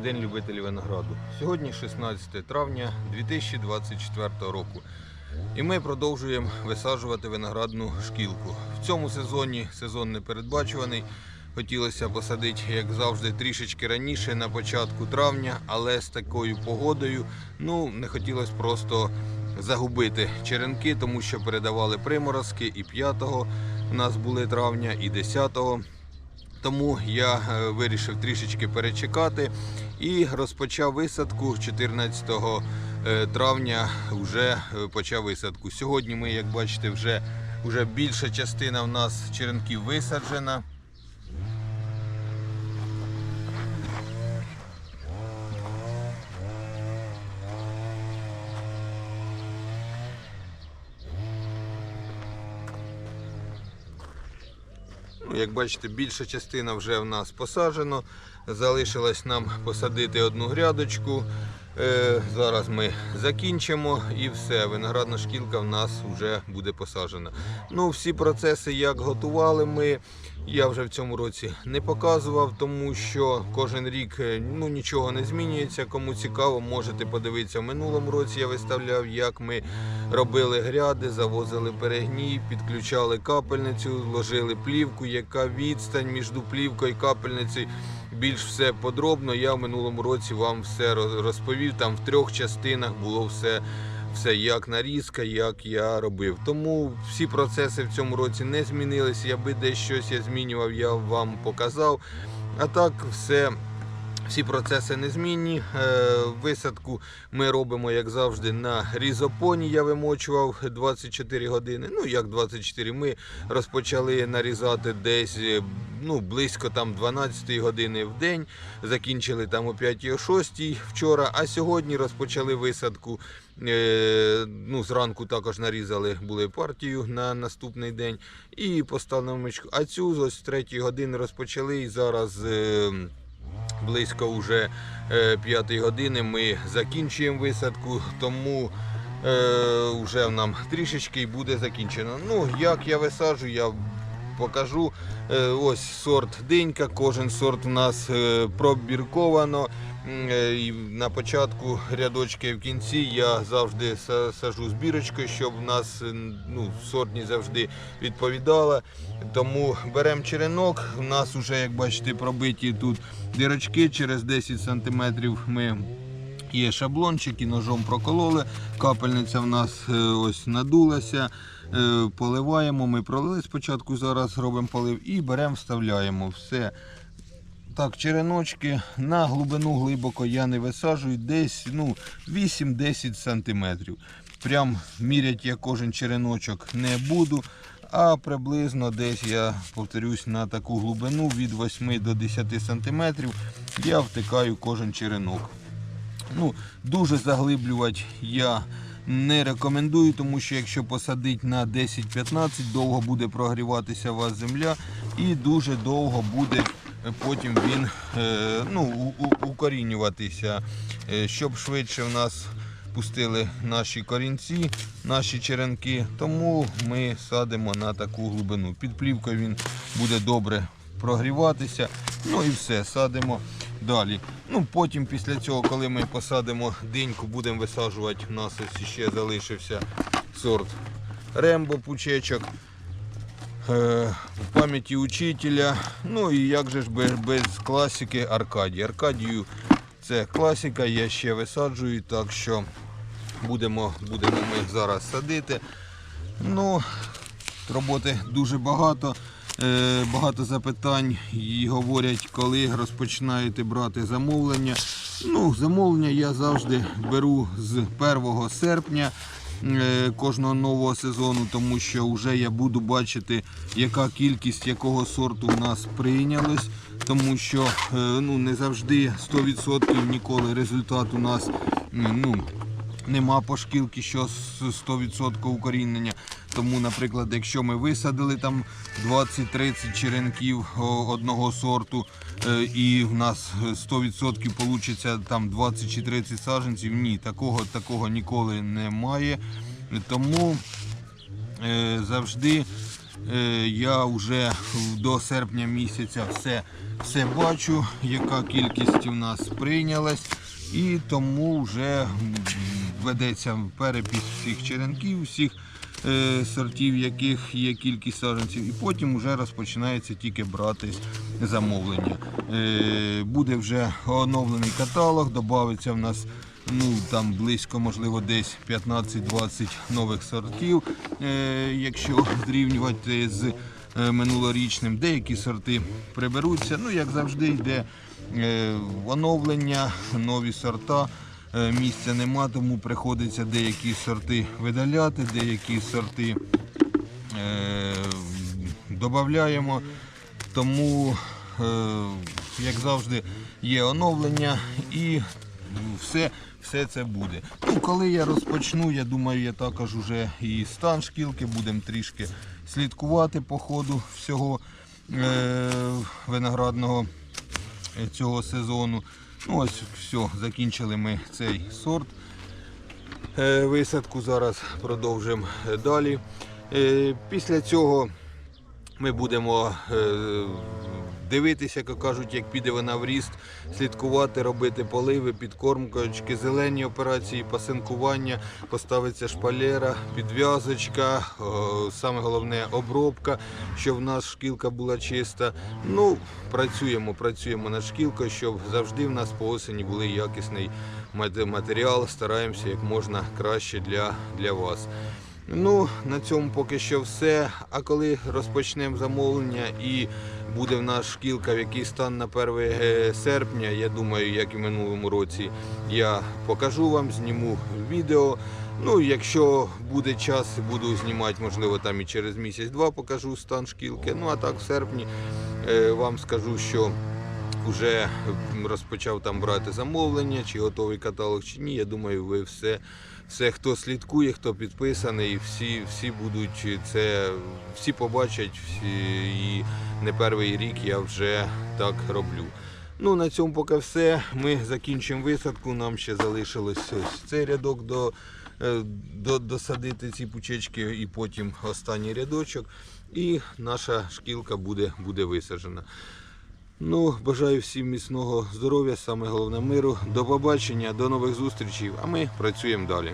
Добрий день, любителі винограду. Сьогодні 16 травня 2024 року. І ми продовжуємо висаджувати виноградну шкілку. В цьому сезоні сезон не передбачуваний. Хотілося посадити, як завжди, трішечки раніше, на початку травня, але з такою погодою ну, не хотілося просто загубити черенки, тому що передавали приморозки і 5-го у нас були травня, і 10-го. Тому я е, вирішив трішечки перечекати і розпочав висадку 14 е, травня. Вже е, почав висадку. Сьогодні ми, як бачите, вже, вже більша частина в нас черенків висаджена. Як бачите, більша частина вже в нас посаджено. Залишилось нам посадити одну грядочку. Е, зараз ми закінчимо і все. Виноградна шкілка в нас вже буде посаджена. Ну, всі процеси, як готували ми, я вже в цьому році не показував, тому що кожен рік е, ну, нічого не змінюється. Кому цікаво, можете подивитися. В минулому році я виставляв, як ми робили гряди, завозили перегній, підключали капельницю, ложили плівку, яка відстань між плівкою і капельницею. Більш все подробно. Я в минулому році вам все розповів. Там в трьох частинах було все, все як нарізка, як я робив. Тому всі процеси в цьому році не змінилися. Якби десь щось я змінював, я вам показав. А так, все. Всі процеси незмінні. Е, Висадку ми робимо, як завжди, на різопоні. Я вимочував 24 години. Ну, як 24, ми розпочали нарізати десь е, ну, близько там 12 години в день. Закінчили там о 5 о 6 вчора, а сьогодні розпочали висадку. Е, Ну, зранку також нарізали були партію на наступний день і поставили мичку. А цю з 3 години розпочали і зараз. Е, близько вже 5 години ми закінчуємо висадку, тому е, вже нам трішечки і буде закінчено. Ну, як я висаджу, я покажу. Е, ось сорт динька, кожен сорт у нас е, пробірковано. Е, на початку рядочки в кінці я завжди са- сажу збірочкою, щоб у нас ну, сортність завжди відповідала. Тому беремо черенок. У нас вже, як бачите, пробиті тут дирочки через 10 см ми є шаблончик і ножом прокололи. Капельниця в нас е, ось надулася. Е, Поливаємо. Ми пролили спочатку, зараз робимо полив і беремо, вставляємо все. Так, череночки на глибину глибоко я не висаджую, десь ну, 8-10 см. Прям міряти я кожен череночок не буду. А приблизно десь я повторюсь на таку глибину від 8 до 10 см я втикаю кожен черенок. Ну, дуже заглиблювати я не рекомендую, тому що якщо посадити на 10-15, довго буде прогріватися у вас земля і дуже довго буде е, потім він е, ну, укорінюватися. Е, Щоб швидше в нас пустили наші корінці, наші черенки, тому ми садимо на таку глибину. Під плівкою він буде добре прогріватися. Ну і все, садимо далі. Ну, Потім після цього, коли ми посадимо диньку, будемо висаджувати. У нас ось ще залишився сорт Рембо пучечок. Е, в пам'яті учителя. Ну і як же ж без, класики Аркадії. Аркадію це класика, я ще висаджую, так що будемо, будемо ми зараз садити. Ну, роботи дуже багато. Е, Багато запитань і говорять, коли розпочинаєте брати замовлення. Ну, замовлення я завжди беру з 1 серпня е, кожного нового сезону, тому що вже я буду бачити, яка кількість якого сорту в нас прийнялось. Тому що е, ну, не завжди 100% ніколи результат у нас ну, нема пошкілки, що з 100% укорінення. Тому, наприклад, якщо ми висадили там 20-30 черенків одного сорту, е, і в нас 100% получиться там 20 чи 30 саджанців, ні, такого, такого ніколи немає. Тому е, завжди Е, Я вже до серпня місяця все, все бачу, яка кількість у нас прийнялась. І тому вже ведеться перепис всіх черенків, всіх сортів, яких є кількість саджанців, і потім вже розпочинається тільки брати замовлення. Е, буде вже оновлений каталог, додається в нас ну, там близько, можливо, десь 15-20 нових сортів, е, якщо зрівнювати з е, минулорічним. Деякі сорти приберуться. Ну, як завжди, йде е, оновлення, нові сорта. Е, Місця нема, тому приходиться деякі сорти видаляти, деякі сорти е, додаємо. Тому, е, як завжди, є оновлення і все, все це буде. Ну, коли я розпочну, я думаю, я також вже і стан шкілки, будемо трішки слідкувати по ходу всього е, виноградного цього сезону. Ну, ось все, закінчили ми цей сорт. Е, Висадку зараз продовжимо далі. Е, Після цього ми будемо е, дивитися, як кажуть, як піде вона в ріст, слідкувати, робити поливи, підкормкочки, зелені операції, пасинкування, поставиться шпалера, підв'язочка, саме головне обробка, щоб в нас шкілка була чиста. Ну, працюємо, працюємо над шкілкою, щоб завжди в нас по осені були якісний матеріал. Стараємося як можна краще для, для вас. Ну, на цьому поки що все. А коли розпочнемо замовлення і буде в нас шкілка, в який стан на 1 е, серпня, я думаю, як і в минулому році, я покажу вам, зніму відео. Ну, якщо буде час, буду знімати, можливо, там і через місяць-два покажу стан шкілки. Ну, а так в серпні е, вам скажу, що вже розпочав там брати замовлення, чи готовий каталог, чи ні. Я думаю, ви все, все хто слідкує, хто підписаний, всі, всі будуть це, всі побачать, всі, і не перший рік я вже так роблю. Ну, на цьому поки все. Ми закінчимо висадку. Нам ще залишилось ось цей рядок до, е, до, досадити ці пучечки і потім останній рядочок. І наша шкілка буде, буде висаджена. Ну, бажаю всім міцного здоров'я, саме головне миру. До побачення, до нових зустрічей, а ми працюємо далі.